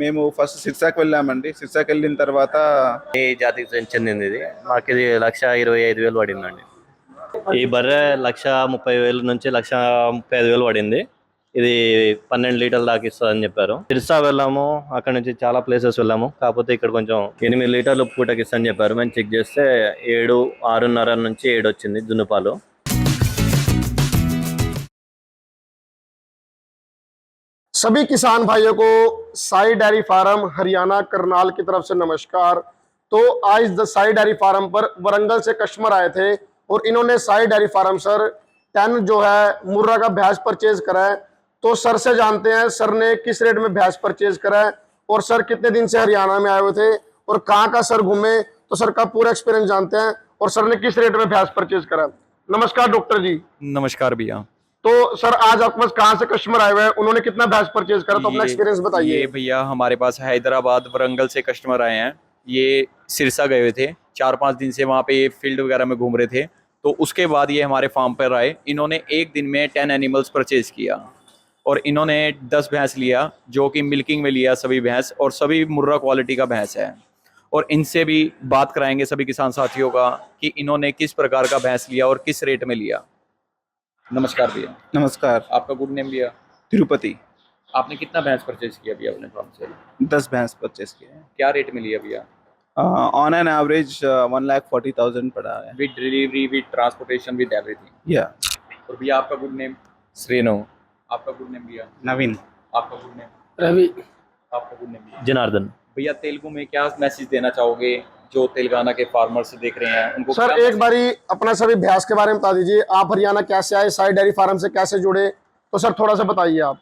మేము ఫస్ట్ సిర్సాకి వెళ్ళామండి. సిర్సాకి వెళ్ళిన తర్వాత ఏ జాతికి చెందింది ఇది? మాకు ఇది లక్ష ఇరవై ఐదు వేలు పడిందండి. ఈ బర్రె లక్ష ముప్పై వేలు నుంచి లక్ష ముప్పై ఐదు వేలు పడింది. ఇది పన్నెండు లీటర్ల దాకా ఇస్తుందని చెప్పారు. సిర్సా వెళ్ళాము. అక్కడ నుంచి చాలా ప్లేసెస్ వెళ్ళాము. కాకపోతే ఇక్కడ కొంచెం ఎనిమిది లీటర్లు పూటకి ఇస్తా అని చెప్పారు. మేము చెక్ చేస్తే ఏడు ఆరున్నర నుంచి ఏడు వచ్చింది జున్నుపాలు सभी किसान भाइयों को साई डेयरी फार्म हरियाणा करनाल की तरफ़ से नमस्कार। तो आज द साई डेयरी फार्म पर वरंगल से कस्टमर आए थे और इन्होंने Sai dairy farm sir ten जो है मुर्रा का भैंस परचेज करा है। तो सर से जानते हैं, सर ने किस रेट में भैंस परचेज करा है और सर कितने दिन से हरियाणा में आए हुए थे और कहाँ का सर घूमे तो सर का पूरा एक्सपीरियंस जानते हैं और सर ने किस रेट में भैंस परचेज करा नमस्कार डॉक्टर जी। नमस्कार भैया। तो सर आज आपके पास कहाँ से कस्टमर आए हुए हैं? उन्होंने कितना भैंस परचेज करा तो अपना एक्सपीरियंस बताइए। ये भैया हमारे पास हैदराबाद वरंगल से कस्टमर आए हैं। ये सिरसा गए हुए थे। चार पाँच दिन से वहाँ पे फ़ील्ड वगैरह में घूम रहे थे। तो उसके बाद ये हमारे फार्म पर आए। इन्होंने एक दिन में टेन एनिमल्स परचेज किया। और इन्होंने दस भैंस लिया जो कि मिल्किंग में लिया सभी भैंस। और सभी मुर्रा क्वालिटी का भैंस है। और इनसे भी बात कराएँगे सभी किसान साथियों का कि इन्होंने किस प्रकार का भैंस लिया और किस रेट में लिया। नमस्कार भैया। नमस्कार। आपका गुड नेम भैया? तिरुपति। आपने कितना भैंस परचेज किया भैया अपने फॉर्म से? दस भैंस परचेज किया है। क्या रेट मिली है भैया? On an average one lakh forty thousand पड़ा है। With delivery with transportation with everything या और भैया आपका गुड नेम श्रीनो। आपका गुड नेम भैया? नवीन। आपका गुड नेम रवि। आपका गुड नेम जनार्दन। भैया तेलुगु में क्या मैसेज देना चाहोगे? जो तेलंगाना के फार्मर्स देख रहे हैं उनको सर क्या एक बारी अपना सभी भैंस के बारे में बता दीजिए आप हरियाणा कैसे आए साई डेयरी फार्म से कैसे जुड़े तो सर थोड़ा सा बताइए आप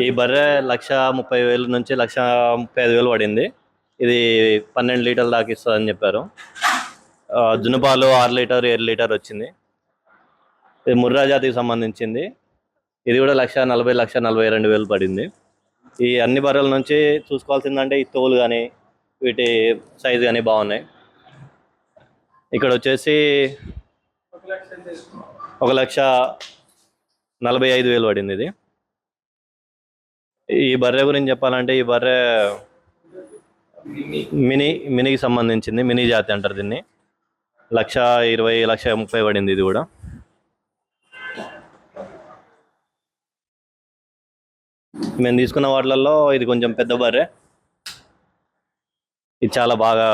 ఈ బర్రె లక్ష ముప్పై వేలు నుంచి లక్ష ముప్పై ఐదు వేలు పడింది ఇది పన్నెండు లీటర్ల దాకా ఇస్తుందని చెప్పారు ఆ, జున్నుపాలు ఆరు లీటర్ ఏడు లీటర్ వచ్చింది ఇది ముర్రా జాతికి సంబంధించింది ఇది కూడా లక్ష నలభై లక్ష నలభై రెండు వేలు పడింది ఈ అన్ని బర్రెల నుంచి చూసుకోవాల్సిందంటే ఈ తోలు కానీ వీటి సైజ్ కానీ బాగున్నాయి. ఇక్కడ వచ్చేసి ఒక లక్ష నలభై ఐదు వేలు పడింది ఇది. ఈ బర్రె గురించి చెప్పాలంటే ఈ బర్రె మినీ మినీకి సంబంధించింది మినీ జాతి అంటారు దీన్ని. లక్ష ఇరవై లక్ష ముప్పై పడింది ఇది కూడా. మేము తీసుకున్న వాటిలలో ఇది కొంచెం పెద్ద బర్రె. ఇది చాలా బాగా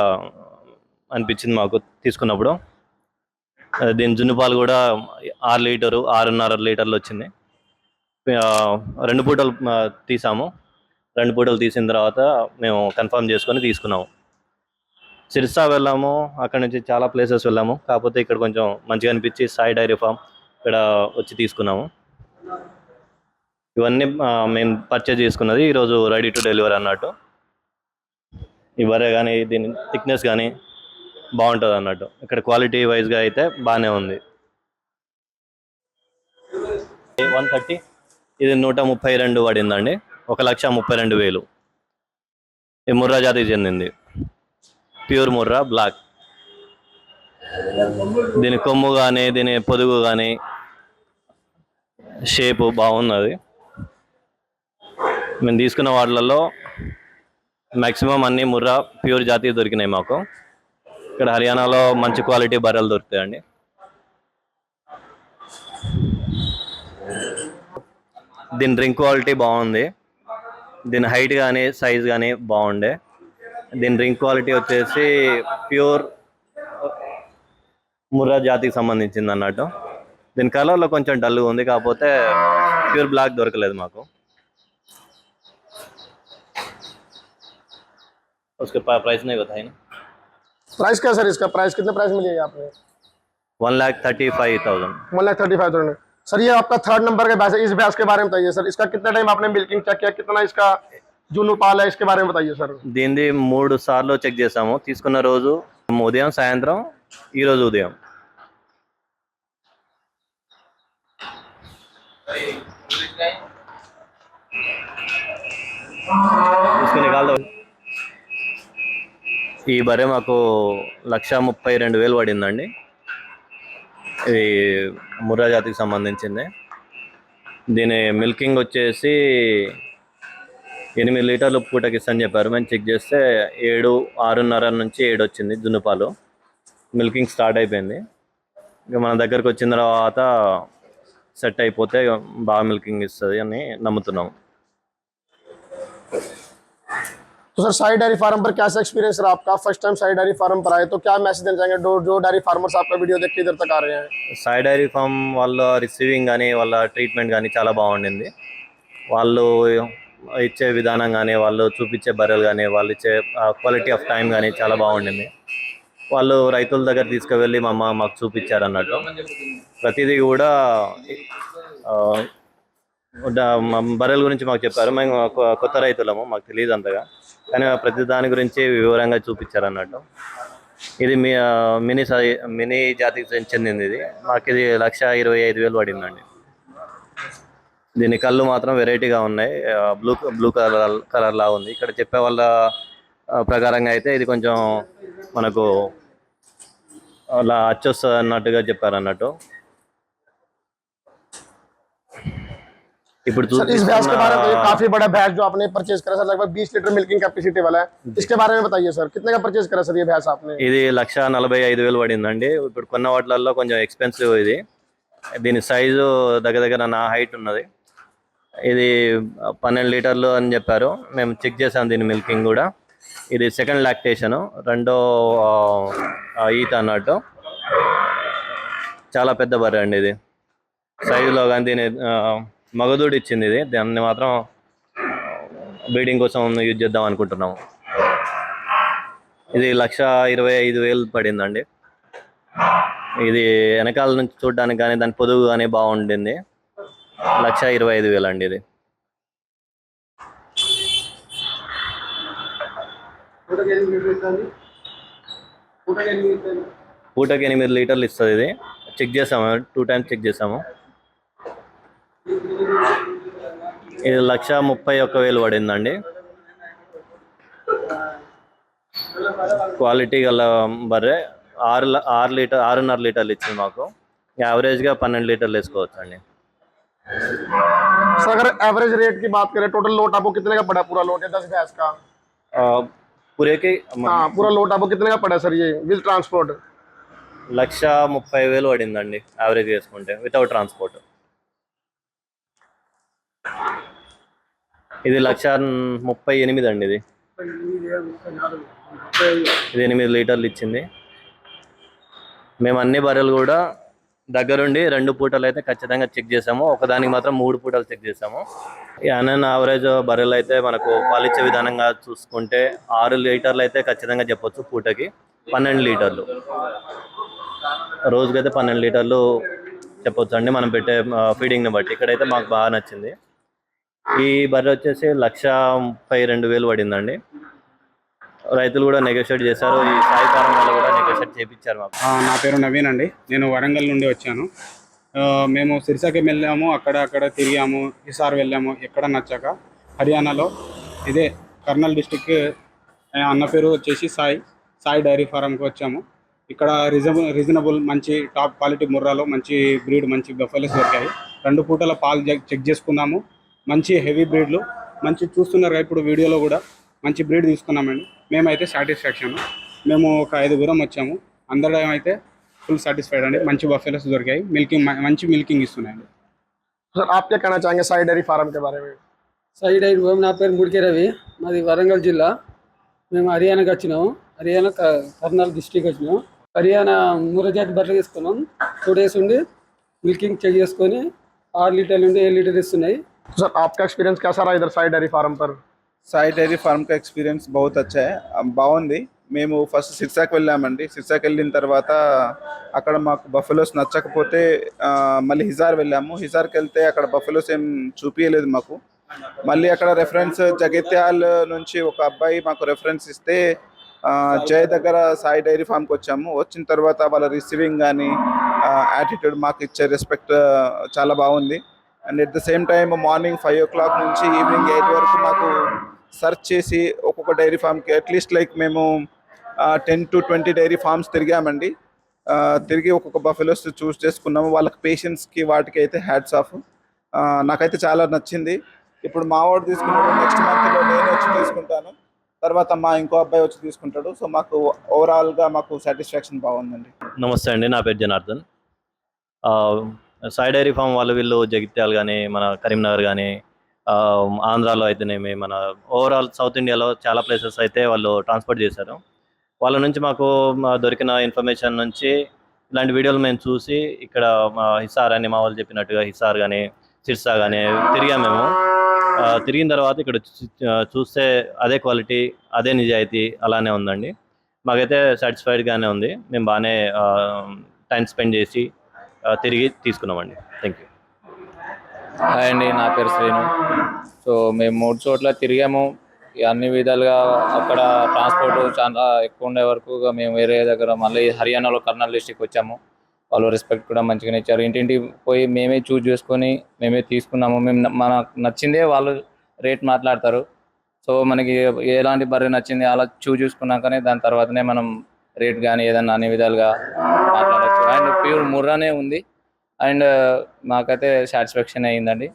అనిపించింది మాకు తీసుకున్నప్పుడు. దీని జున్నుపాలు కూడా ఆరు లీటరు ఆరున్నర లీటర్లు వచ్చింది. రెండు పూటలు తీసాము. రెండు పూటలు తీసిన తర్వాత మేము కన్ఫర్మ్ చేసుకొని తీసుకున్నాము. సిరిసా వెళ్ళాము అక్కడ నుంచి చాలా ప్లేసెస్ వెళ్ళాము. కాకపోతే ఇక్కడ కొంచెం మంచిగా అనిపించి సాయి డైరీ ఫామ్ ఇక్కడ వచ్చి తీసుకున్నాము. ఇవన్నీ మేము పర్చేజ్ చేసుకున్నది ఈరోజు రెడీ టు డెలివరీ అన్నట్టు. ఈ ఇవరే కానీ దీని థిక్నెస్ కానీ బాగుంటుంది అన్నట్టు. ఇక్కడ క్వాలిటీ వైజ్గా అయితే బాగానే ఉంది. వన్ థర్టీ ఇది నూట ముప్పై రెండు పడిందండి. ఒక లక్ష ముప్పై రెండు వేలు. ఈ ముర్రా జాతికి చెందింది. Pure Murrah black. దీని కొమ్ము కానీ దీని పొదుగు కానీ షేపు బాగున్నది. మేము తీసుకున్న వాటిలలో మ్యాక్సిమం అన్ని ముర్రా ప్యూర్ జాతి దొరికినాయి మాకు. ఇక్కడ హర్యానాలో మంచి క్వాలిటీ బర్రెలు దొరుకుతాయండి. దీని డ్రింక్ క్వాలిటీ బాగుంది. దీని హైట్ కానీ సైజ్ కానీ బాగుండే. దీని డ్రింక్ క్వాలిటీ వచ్చేసి ప్యూర్ ముర్రా జాతికి సంబంధించింది అన్నట్టు. దీని కలర్లో కొంచెం డల్గా ఉంది కాకపోతే ప్యూర్ బ్లాక్ దొరకలేదు మాకు. उसके पा- प्राइस नहीं बताए ना प्राइस क्या सर इसका प्राइस कितने प्राइस में लिया आपने one lakh thirty five thousand one lakh thirty five thousand sir ये आपका थर्ड नंबर का भैंस है इस भैंस के बारे में बताइए सर इसका कितना टाइम आपने मिल्किंग चेक किया कितना इसका जूनू पाल है इसके बारे में बताइए सर దీనిది మూడు సార్లు చెక్ చేసాము తీసుకున్న రోజు ఉదయం సాయంత్రం ఈ రోజు ఉదయం తీసుకునే కాళ్ళు ఈ బర్రె మాకు లక్ష ముప్పై రెండు వేలు పడిందండి. ఇది ముర్రా జాతికి సంబంధించింది. దీని మిల్కింగ్ వచ్చేసి ఎనిమిది లీటర్లు పూటకి ఇస్తాను చెప్పారు. మేము చెక్ చేస్తే ఏడు ఆరున్నర నుంచి ఏడు వచ్చింది జున్నుపాలు మిల్కింగ్ స్టార్ట్ అయిపోయింది. ఇక మన దగ్గరకు వచ్చిన తర్వాత సెట్ అయిపోతే బాగా మిల్కింగ్ ఇస్తుంది అని నమ్ముతున్నాం तो सर साई डेयरी फार्म पर कैसा एक्सपीरियंस रहा आपका first time Sai dairy farm पर आए तो क्या मैसेज देना चाहेंगे जो जो डेयरी फार्मर्स आपका वीडियो देख के इधर तक आ रहे हैं సాయి డైరీ ఫామ్ వాళ్ళ రిసీవింగ్ కానీ వాళ్ళ ట్రీట్మెంట్ కానీ చాలా బాగుండింది వాళ్ళు ఇచ్చే విధానం కానీ వాళ్ళు చూపించే బర్రెలు కానీ వాళ్ళు ఇచ్చే క్వాలిటీ ఆఫ్ టైం కానీ చాలా బాగుండింది వాళ్ళు రైతుల దగ్గర తీసుకువెళ్ళి మా అమ్మ మాకు చూపించారు అన్నట్టు ప్రతిదీ కూడా ఆ, డా- మా బర్రెల గురించి మాకు చెప్పారు. మేము కొత్త రైతులము మాకు తెలియదు అంతగా. కానీ ప్రతి దాని గురించి వివరంగా చూపించారు అన్నట్టు ఇది మీ మినీ మినీ జాతికి చెందింది ఇది. మాకు ఇది లక్ష ఇరవై ఐదు వేలు పడిందండి. దీని కళ్ళు మాత్రం వెరైటీగా ఉన్నాయి. బ్లూ బ్లూ కలర్ కలర్లా ఉంది. ఇక్కడ చెప్పే వాళ్ళ ప్రకారంగా అయితే ఇది కొంచెం మనకు అలా అచ్చొస్తుంది అన్నట్టుగా చెప్పారు అన్నట్టు ఇప్పుడు सर इस भैंस के बारे में बताइए చూపిస్తున్న- काफी बड़ा भैंस जो आपने परचेज करा सर लगभग 20 लीटर मिल्किंग कैपेसिटी वाला है इसके बारे में बताइए सर कितने का परचेज करा सर ये भैंस आपने ఇది లక్ష నలభై ఐదు వేలు పడిందండి ఇప్పుడు కొన్న వాటిలలో కొంచెం ఎక్స్పెన్సివ్ ఇది దీని సైజు దగ్గర దగ్గర నా హైట్ ఉన్నది ఇది పన్నెండు లీటర్లు అని చెప్పారు మేము చెక్ చేసాం దీని మిల్కింగ్ కూడా ఇది సెకండ్ లాక్టేషన్ రెండో ఆ, ఆ, ఈత అన్నట్టు చాలా పెద్ద బర్రె అండి ఇది సైజులో కానీ దీని ఆ, మగదూడు ఇచ్చింది ఇది. దాన్ని మాత్రం బ్రీడింగ్ కోసం యూజ్ చేద్దాం అనుకుంటున్నాము. ఇది లక్ష ఇరవై ఐదు వేలు పడిందండి. ఇది వెనకాల నుంచి చూడడానికి కానీ దాని పొదుగు కానీ బాగుండింది. లక్ష ఇరవై ఐదు వేలు అండి ఇది పూటకి ఎనిమిది లీటర్లు ఇస్తుంది ఇది. చెక్ చేసాము టూ టైమ్స్ చెక్ చేసాము. ఇది లక్ష ముప్పై ఒక్క వేలు పడిందండి క్వాలిటీ గల బర్రె ఆరు ల- ఆరు లీటర్ ఆరున్నర లీటర్లు ఇచ్చింది మాకు యావరేజ్గా పన్నెండు లీటర్లు వేసుకోవచ్చు అండి सर अगर एवरेज रेट की बात करें टोटल लोट आपको कितने का पड़ा पूरा लोट है दस भैंस का పూరేకి हाँ पूरा लोट आपको कितने का पड़ा सर ये विल ट्रांसपोर्ट లక్ష ముప్పై వేలు పడిందండి యావరేజ్ వేసుకుంటే వితౌట్ ట్రాన్స్పోర్ట్ ఇది లక్ష ముప్పై ఎనిమిది అండి ఇది. ఇది ఎనిమిది లీటర్లు ఇచ్చింది. మేము అన్ని బర్రెలు కూడా దగ్గరుండి రెండు పూటలు అయితే ఖచ్చితంగా చెక్ చేసాము. ఒకదానికి మాత్రం మూడు పూటలు చెక్ చేసాము. అన్న యావరేజ్ బర్రెలు అయితే మనకు పాలిచ్చే విధానంగా చూసుకుంటే ఆరు లీటర్లు అయితే ఖచ్చితంగా చెప్పొచ్చు పూటకి. పన్నెండు లీటర్లు. రోజుకైతే పన్నెండు లీటర్లు చెప్పొచ్చు అండి. మనం పెట్టే ఫీడింగ్ని బట్టి. ఇక్కడైతే మాకు బాగా నచ్చింది. ఈ బర్రె వచ్చేసి లక్ష ముప్పై రెండు వేలు పడిందండి. రైతులు కూడా నెగోషియేట్ చేశారు. ఈ సాయి ఫారం వాళ్ళు కూడా నెగోషియేట్ చేయించారు మాకు. నా పేరు నవీన్ అండి. నేను వరంగల్ నుండి వచ్చాను. మేము సిరిసాకి వెళ్ళాము. అక్కడ అక్కడ తిరిగాము. హిసార్ వెళ్ళాము. ఎక్కడ నచ్చాక. హర్యానాలో ఇదే కర్నల్ డిస్టిక్ అన్న పేరు వచ్చేసి సాయి సాయి డైరీ ఫారంకి వచ్చాము. ఇక్కడ రీజనబుల్ రీజనబుల్ మంచి టాప్ క్వాలిటీ ముర్రాలో మంచి బ్రీడ్ మంచి బఫెలోస్ దొరికాయి. రెండు పూటల పాలు చెక్ చేసుకున్నాము. మంచి హెవీ బ్రీడ్లు మంచి చూస్తున్నారు కదా ఇప్పుడు వీడియోలో కూడా మంచి బ్రీడ్ తీసుకున్నామండి మేమైతే సాటిస్ఫాక్షన్ మేము ఒక ఐదుగురం వచ్చాము అందరం అయితే ఫుల్ సాటిస్ఫైడ్ అండి మంచి బఫెలోస్ దొరికాయి మిల్కింగ్ మంచి మిల్కింగ్ ఇస్తున్నాయండి सर आप क्या कहना चाहेंगे साई डेयरी फार्म के बारे में సైడ్ అయిన బాబు నా పేరు ముడికే రవి మాది వరంగల్ జిల్లా మేము హర్యానాకి వచ్చినాము హర్యానా క- కర్నూలు డిస్టిక్ వచ్చినాము హర్యానా మూరజాతి బట్టలు తీసుకున్నాం టూ డేస్ ఉండి మిల్కింగ్ చెక్ చేసుకొని ఆరు లీటర్లు ఉండి ఏడు లీటర్ ఇస్తున్నాయి तो सर आपका एक्सपीरियंस कैसा रहा इधर साई डेयरी फार्म पर సాయి డైరీ ఫార్మ్ కా ఎక్స్పీరియన్స్ బహుత్ అచ్చా హై. ఆ, బాగుంది మేము ఫస్ట్ సిర్సాకి వెళ్ళామండి సిర్సాకి వెళ్ళిన తర్వాత అక్కడ మాకు బఫెలోస్ నచ్చకపోతే ఆ, మళ్ళీ హిజార్ వెళ్ళాము హిజార్కి వెళ్తే అక్కడ బఫెలోస్ ఏం చూపించలేదు మాకు మళ్ళీ అక్కడ రెఫరెన్స్ జగిత్యాల్ నుంచి ఒక అబ్బాయి మాకు రెఫరెన్స్ ఇస్తే ఆ, జయ దగ్గర సాయి డైరీ ఫామ్కి వచ్చాము వచ్చిన తర్వాత వాళ్ళ రిసీవింగ్ కానీ యాటిట్యూడ్ మాకు ఇచ్చే రెస్పెక్ట్ చాలా బాగుంది and at the same time morning five o'clock నుంచి ఈవినింగ్ ఎయిట్ వరకు మాకు సెర్చ్ చేసి ఒక్కొక్క డైరీ ఫామ్కి అట్లీస్ట్ లైక్ మేము ten to twenty dairy farms తిరిగామండి. తిరిగి ఒక్కొక్క బఫెలోస్ చూస్ చేసుకున్నాము. వాళ్ళకి పేషెంట్స్కి వాటికి అయితే హ్యాట్స్ ఆఫ్ నాకైతే చాలా నచ్చింది. ఇప్పుడు మా వాడు తీసుకున్నాడు నెక్స్ట్ మంత్లో నేను వచ్చి తీసుకుంటాను. తర్వాత మా ఇంకో అబ్బాయి వచ్చి తీసుకుంటాడు. సో మాకు ఓవరాల్గా మాకు సాటిస్ఫాక్షన్ బాగుందండి. నమస్తే అండి. నా పేరు జనార్దన్. సాయి డైరీ ఫామ్ వాళ్ళు వీళ్ళు జగిత్యాలు కానీ మన కరీంనగర్ కానీ ఆంధ్రాలో అయితేనేమి మన ఓవరాల్ సౌత్ ఇండియాలో చాలా ప్లేసెస్ అయితే వాళ్ళు ట్రాన్స్పోర్ట్ చేశారు. వాళ్ళ నుంచి మాకు దొరికిన ఇన్ఫర్మేషన్ నుంచి ఇలాంటి వీడియోలు మేము చూసి ఇక్కడ మా హిసార్ అని మా వాళ్ళు చెప్పినట్టుగా హిసార్ కానీ సిర్సా కానీ తిరిగాం మేము. తిరిగిన తర్వాత ఇక్కడ చూస్తే అదే క్వాలిటీ అదే నిజాయితీ అలానే ఉందండి. మాకైతే సాటిస్ఫైడ్గానే ఉంది. మేము బాగానే టైం స్పెండ్ చేసి తిరిగి తీసుకున్నామండి. థ్యాంక్ యూ హాయ్ అండి నా పేరు శ్రీను. సో మేము మూడు చోట్ల తిరిగాము. ఇక అన్ని విధాలుగా అక్కడ ట్రాన్స్పోర్ట్ చాలా ఎక్కువ ఉండే వరకు మేము వేరే దగ్గర మళ్ళీ హర్యానాలో కర్నూలు డిస్టిక్ వచ్చాము. వాళ్ళు రెస్పెక్ట్ కూడా మంచిగానే ఇచ్చారు. ఇంటింటికి పోయి మేమే చూజ్ చేసుకొని మేమే తీసుకున్నాము. మేము మనకు నచ్చిందే వాళ్ళు రేట్ మాట్లాడతారు. సో మనకి ఎలాంటి బర్రె నచ్చింది అలా చూజ్ చూసుకున్నాకనే దాని తర్వాతనే మనం రేట్ కానీ ఏదన్నా అన్ని విధాలుగా అండ్ ప్యూర్ ముర్రానే ఉంది అండ్ మాకైతే సాటిస్ఫాక్షన్ అయ్యిందండి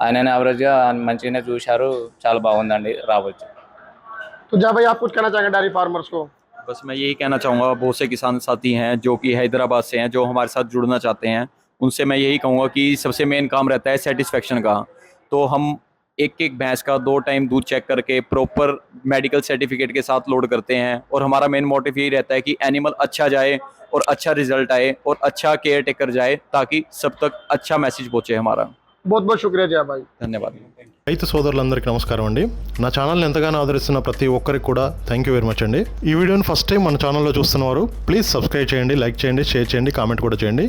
ఆయన యావరేజ్గా మంచిగానే చూశారు చాలా బాగుందండి రావచ్చు तो जय भाई आप कुछ कहना चाहेंगे डेयरी फार्मर्स को बस मैं यही कहना चाहूँगा बहुत से किसान साथी हैं जो कि हैदराबाद से हैं जो हमारे साथ जुड़ना चाहते हैं उनसे मैं यही कहूँगा कि सबसे मेन काम रहता है सेटिस्फेक्शन का तो हम एक एक भैंस का दो टाइम दूध चेक करके प्रॉपर मेडिकल सर्टिफिकेट के साथ लोड करते हैं और हमारा मेन मोटिव यही रहता है कि एनिमल अच्छा जाए और अच्छा रिजल्ट आए और अच्छा केयर टेकर जाए ताकि सब तक अच्छा मैसेज पहुँचे हमारा बहुत बहुत शुक्रिया जय भाई धन्यवाद రైతు సోదరులందరికీ నమస్కారం అండి నా ఛానల్ని ఎంతగానో ఆదరిస్తున్న ప్రతి ఒక్కరికి కూడా థ్యాంక్ యూ వెరీ మచ్ అండి ఈ వీడియోని ఫస్ట్ టైం మన ఛానల్లో చూస్తున్నవారు ప్లీజ్ సబ్స్క్రైబ్ చేయండి లైక్ చేయండి షేర్ చేయండి కామెంట్ కూడా చేయండి